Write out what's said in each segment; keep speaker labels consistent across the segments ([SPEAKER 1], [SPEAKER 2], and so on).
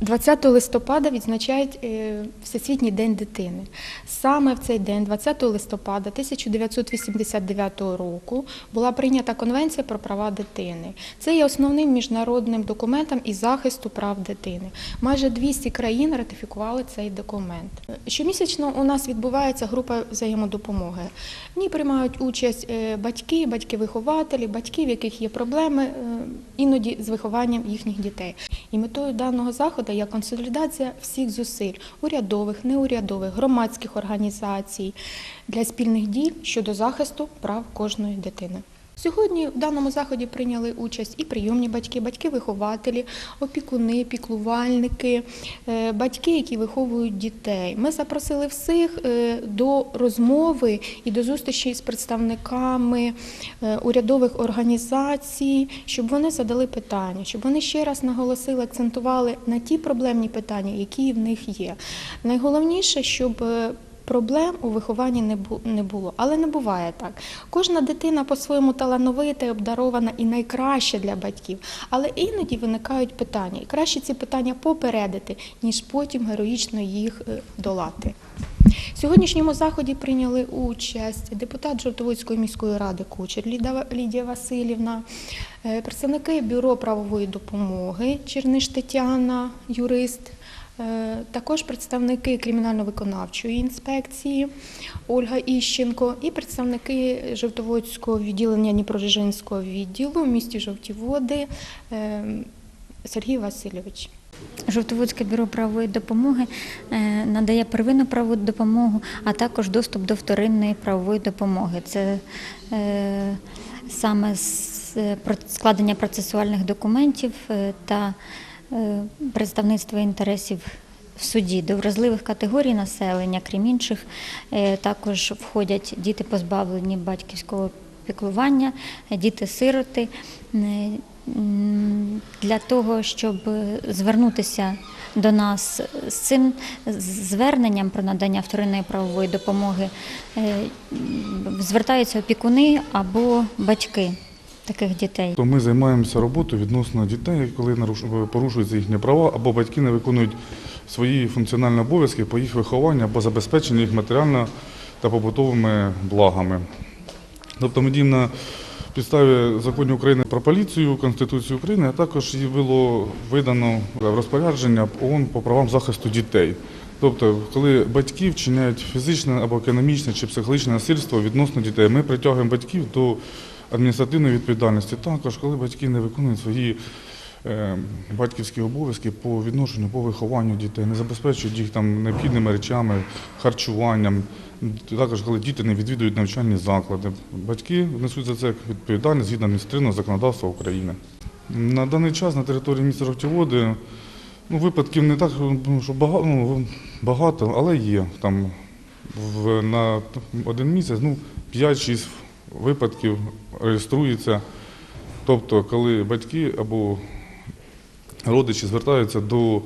[SPEAKER 1] 20 листопада відзначають е, Всесвітній день дитини. Саме в цей день, 20 листопада 1989 року, була прийнята Конвенція про права дитини. Це є основним міжнародним документом із захисту прав дитини. Майже 200 країн ратифікували цей документ. Щомісячно у нас відбувається група взаємодопомоги. В ній приймають участь е, батьки, батьки-вихователі, батьки, в яких є проблеми е, іноді з вихованням їхніх дітей. І метою даного заходу є консолідація всіх зусиль урядових, неурядових, громадських організацій для спільних дій щодо захисту прав кожної дитини. Сьогодні в даному заході прийняли участь і прийомні батьки, батьки-вихователі, опікуни, піклувальники, е, батьки, які виховують дітей. Ми запросили всіх е, до розмови і до зустрічі з представниками е, урядових організацій, щоб вони задали питання, щоб вони ще раз наголосили, акцентували на ті проблемні питання, які в них є. Найголовніше, щоб Проблем у вихованні не було, але не буває так. Кожна дитина по-своєму талановита, обдарована і найкраща для батьків. Але іноді виникають питання, і краще ці питання попередити, ніж потім героїчно їх е, долати. В сьогоднішньому заході прийняли участь депутат Жовтоводської міської ради Кучер Лідія Васильівна, е, представники бюро правової допомоги Черниш Тетяна, юрист. Е, Також представники кримінально-виконавчої інспекції Ольга Іщенко і представники Жовтоводського відділення Дніпрожижинського відділу в місті Жовті Води е, Сергій Васильович.
[SPEAKER 2] Жовтоводське бюро правової допомоги е, надає первинну правову допомогу, а також доступ до вторинної правової допомоги. Це саме складення процесуальних документів та представництво інтересів в суді до вразливих категорій населення, крім інших, е, також входять діти позбавлені батьківського піклування, діти-сироти. Е, Для того, щоб звернутися до нас з цим зверненням про надання вторинної правової допомоги, е, звертаються опікуни або батьки таких дітей.
[SPEAKER 3] То ми займаємося роботою відносно дітей, коли порушуються їхні права, або батьки не виконують свої функціональні обов'язки по їх вихованню або забезпеченню їх матеріально та побутовими благами. Тобто ми діємо на підставі законів України про поліцію, Конституції України, а також і було видано розпорядження ООН по правам захисту дітей. Тобто, коли батьки вчиняють фізичне або економічне чи психологічне насильство відносно дітей, ми притягуємо батьків до адміністративної відповідальності. Також, коли батьки не виконують свої е, батьківські обов'язки по відношенню, по вихованню дітей, не забезпечують їх там необхідними речами, харчуванням. Також, коли діти не відвідують навчальні заклади, батьки несуть за це відповідальність згідно адміністративного законодавства України. На даний час на території міста Жовтіводи ну, випадків не так, що багато, ну, багато, але є. Там в, на один місяць ну, 5-6 випадків реєструється. Тобто, коли батьки або родичі звертаються до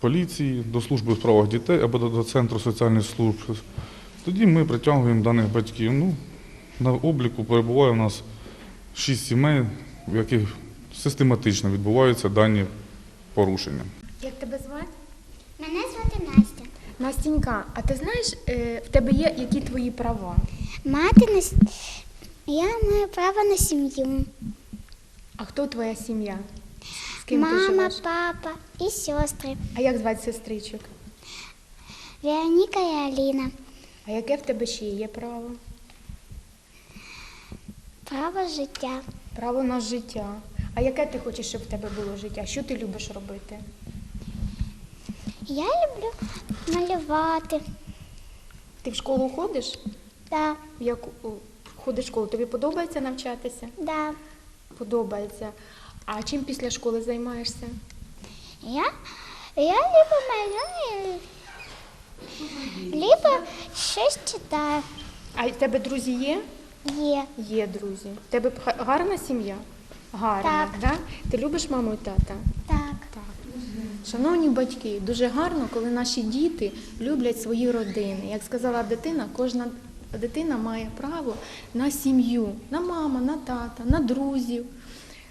[SPEAKER 3] поліції, до служби у справах дітей або до, центру соціальних служб, тоді ми притягуємо даних батьків. Ну, на обліку перебуває у нас шість сімей, в яких систематично відбуваються дані порушення.
[SPEAKER 1] Як тебе звати?
[SPEAKER 4] Мене звати Настя.
[SPEAKER 1] Настінька, а ти знаєш, е, в тебе є які твої права?
[SPEAKER 4] Мати на с- я маю право на сім'ю.
[SPEAKER 1] А хто твоя сім'я? З ким ти
[SPEAKER 4] Мама,
[SPEAKER 1] живеш?
[SPEAKER 4] папа і сестри.
[SPEAKER 1] А як звати сестричок?
[SPEAKER 4] Вероніка і Аліна.
[SPEAKER 1] А яке в тебе ще є право?
[SPEAKER 4] Право життя.
[SPEAKER 1] Право на життя. А яке ти хочеш, щоб в тебе було життя? Що ти любиш робити?
[SPEAKER 4] Я люблю малювати.
[SPEAKER 1] Ти в школу ходиш?
[SPEAKER 4] Да,
[SPEAKER 1] В яку ходиш в школу? Тобі подобається навчатися?
[SPEAKER 4] да.
[SPEAKER 1] Подобається. А чим після школи займаєшся?
[SPEAKER 4] Я, я либо малюю, либо щось читаю.
[SPEAKER 1] А в тебе друзі є?
[SPEAKER 4] Є.
[SPEAKER 1] Є друзі. В тебе гарна сім'я? Гарна,
[SPEAKER 4] Так.
[SPEAKER 1] Да? Ти любиш маму і тата?
[SPEAKER 4] Так.
[SPEAKER 1] Так. Шановні батьки, дуже гарно, коли наші діти люблять свої родини. Як сказала дитина, кожна дитина має право на сім'ю, на маму, на тата, на друзів,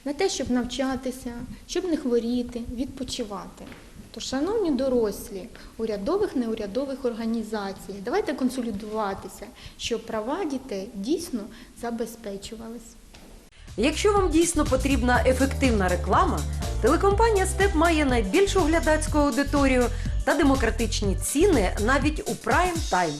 [SPEAKER 1] на те, щоб навчатися, щоб не хворіти, відпочивати. То, шановні дорослі, урядових, неурядових організацій, давайте консолідуватися, щоб права дітей дійсно забезпечувались.
[SPEAKER 5] Якщо вам дійсно потрібна ефективна реклама, телекомпанія Степ має найбільшу глядацьку аудиторію та демократичні ціни навіть у прайм тайм.